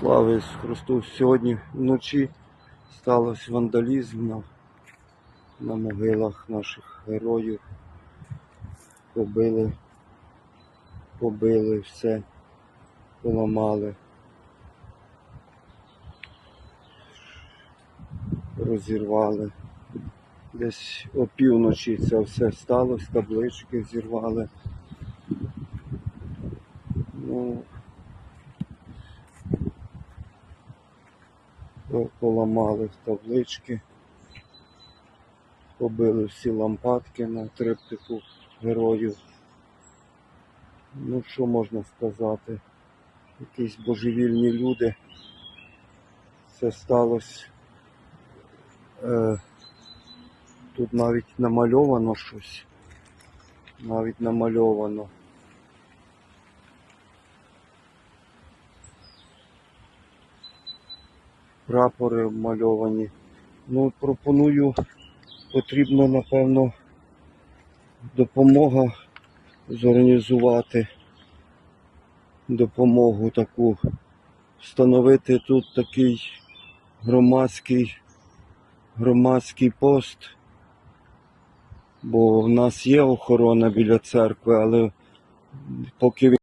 Слава Ісусу Христу! Сьогодні вночі сталося вандалізм на, на могилах наших героїв. Побили, побили все, поламали. Розірвали. Десь опівночі це все сталося, таблички зірвали. Ну, поламали таблички, побили всі лампадки на триптику героїв. Ну, що можна сказати? Якісь божевільні люди. Це сталося. Е, тут навіть намальовано щось. Навіть намальовано. Прапори вмальовані. Ну, пропоную, потрібно, напевно, допомога зорганізувати допомогу таку, встановити тут такий громадський, громадський пост, бо в нас є охорона біля церкви, але поки він